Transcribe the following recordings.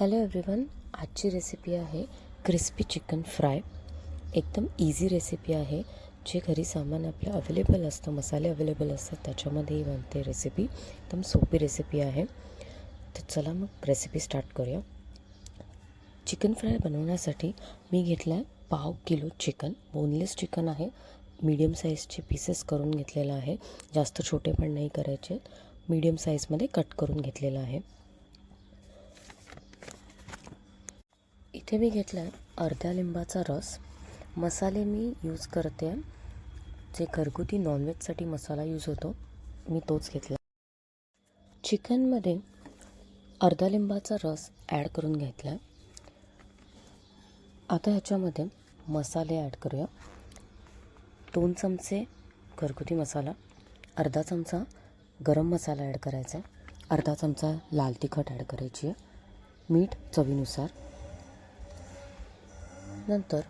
Hello everyone आजची recipe आहे crispy chicken fry एकदम इझी रेसिपी आहे. जे घरी सामान आपलं अवेलेबल असतं मसाले अवेलेबल असतात त्याच्यामध्येही बनते रेसिपी एकदम सोपी रेसिपी आहे. तर चला मग रेसिपी स्टार्ट करूया. चिकन फ्राय बनवण्यासाठी मी घेतला आहे पाव किलो चिकन बोनलेस चिकन आहे. मीडियम साईजचे पीसेस करून घेतलेलं आहे. जास्त छोटे पण नाही करायचे. मीडियम साईजमध्ये कट करून घेतलेलं आहे. इथे मी घेतला आहे. अर्ध्या लिंबाचा रस. मसाले मी यूज करते. जे घरगुती नॉनव्हेजसाठी मसाला यूज होतो मी तोच घेतला. चिकनमध्ये अर्धा लिंबाचा रस ॲड करून घेतला. आहे आता ह्याच्यामध्ये मसाले ॲड करूया. दोन चमचे घरगुती मसाला अर्धा चमचा गरम मसाला ॲड करायचा आहे. अर्धा चमचा लाल तिखट ॲड करायची आहे. मीठ चवीनुसार. नंतर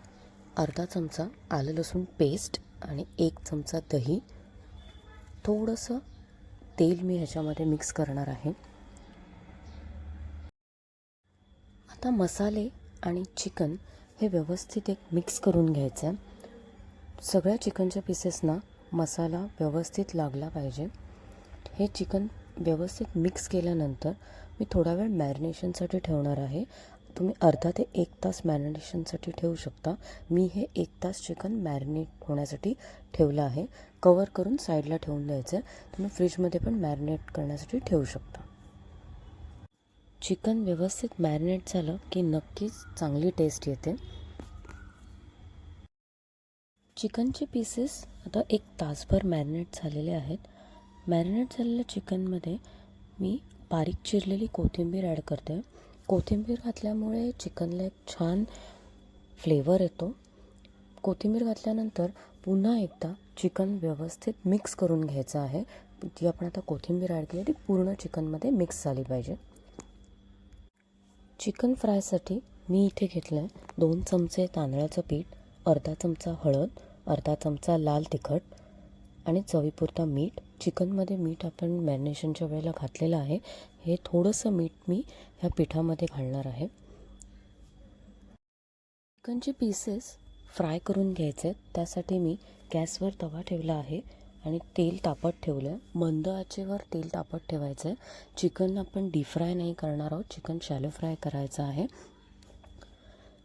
अर्धा चमचा आलं लसूण पेस्ट आणि एक चमचा दही. थोडंसं तेल मी ह्याच्यामध्ये मिक्स करणार आहे. आता मसाले आणि चिकन हे व्यवस्थित एक मिक्स करून घ्यायचं. आहे सगळ्या चिकनच्या पीसेसना मसाला व्यवस्थित लागला पाहिजे. हे चिकन व्यवस्थित मिक्स केल्यानंतर मी थोडा वेळ मॅरिनेशनसाठी ठेवणार आहे. तुम्ही अर्धा ते एक तास मॅरिनेशनसाठी ठेवू शकता. मी हे एक तास चिकन मॅरिनेट होण्यासाठी ठेवलं आहे. कवर करून साईडला ठेवून द्यायचं आहे तुम्ही फ्रीजमध्ये पण मॅरिनेट करण्यासाठी ठेवू शकता. चिकन व्यवस्थित मॅरिनेट झालं की नक्कीच चांगली टेस्ट येते. चिकनचे पीसेस आता एक तासभर मॅरिनेट झालेले आहेत. मॅरिनेट झालेल्या चिकनमध्ये मी बारीक चिरलेली कोथिंबीर ॲड करते. कोथिंबीर घातल्यामुळे चिकनला एक छान फ्लेवर येतो. कोथिंबीर घातल्यानंतर पुन्हा एकदा चिकन व्यवस्थित मिक्स करून घ्यायचं आहे. जी आपण आता कोथिंबीर ॲड केली ती पूर्ण चिकनमध्ये मिक्स झाली पाहिजे. चिकन फ्रायसाठी मी इथे घेतलं आहे दोन चमचे तांदळाचं पीठ अर्धा चमचा हळद अर्धा चमचा लाल तिखट आणि चवीपुरता मीठ. चिकनमध्ये मीठ आपण मॅरिनेशनच्या वेळेला घातलेलं आहे. हे थोडंसं मीठ मी ह्या पिठामध्ये घालणार आहे. चिकनचे पीसेस फ्राय करून घ्यायचे. आहेत त्यासाठी मी गॅसवर तवा ठेवला आहे आणि तेल तापत ठेवलं आहे मंद आचेवर तेल तापत ठेवायचं आहे चिकन आपण डीप फ्राय नाही करणार आहोत. चिकन शॅलो फ्राय करायचं आहे.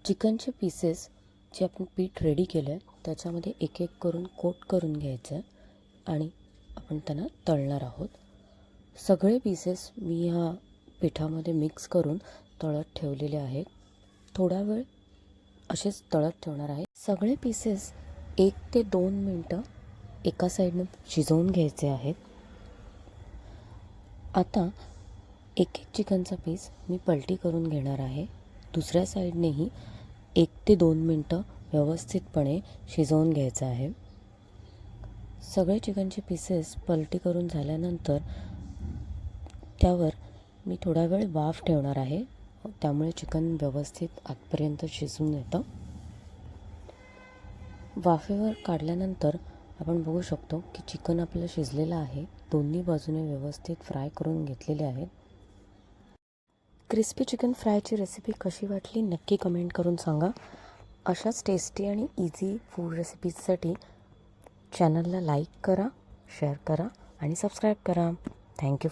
चिकनचे पीसेस जे आपण पीठ रेडी केलं आहे त्याच्यामध्ये एक एक करून कोट करून घ्यायचं आहे आणि आपण त्यांना तळणार आहोत. सगळे पीसेस मी ह्या पिठामध्ये मिक्स करून तळत ठेवलेले आहे थोडा वेळ असेच तळत ठेवणार आहे. सगळे पीसेस एक ते दोन मिनटं एका साईडनं शिजवून घ्यायचे आहेत. आता एक एक चिकनचा पीस मी पलटी करून घेणार आहे. दुसऱ्या साईडनेही एक ते दोन मिनटं व्यवस्थितपणे शिजवून घ्यायचं आहे. सगळे चिकनचे पीसेस पलटी करून झाल्यानंतर त्यावर मी थोडा वेळ वाफ ठेवणार आहे. त्यामुळे चिकन व्यवस्थित आतपर्यंत शिजून येतं. वाफेवर काढल्यानंतर आपण बघू शकतो की चिकन आपलं शिजलेलं आहे. दोन्ही बाजूने व्यवस्थित फ्राय करून घेतलेले आहेत. क्रिस्पी चिकन फ्रायची रेसिपी कशी वाटली नक्की कमेंट करून सांगा. अशाच टेस्टी आणि इझी फूड रेसिपीजसाठी चॅनलला लाईक करा शेअर करा आणि सबस्क्राईब करा. थँक्यू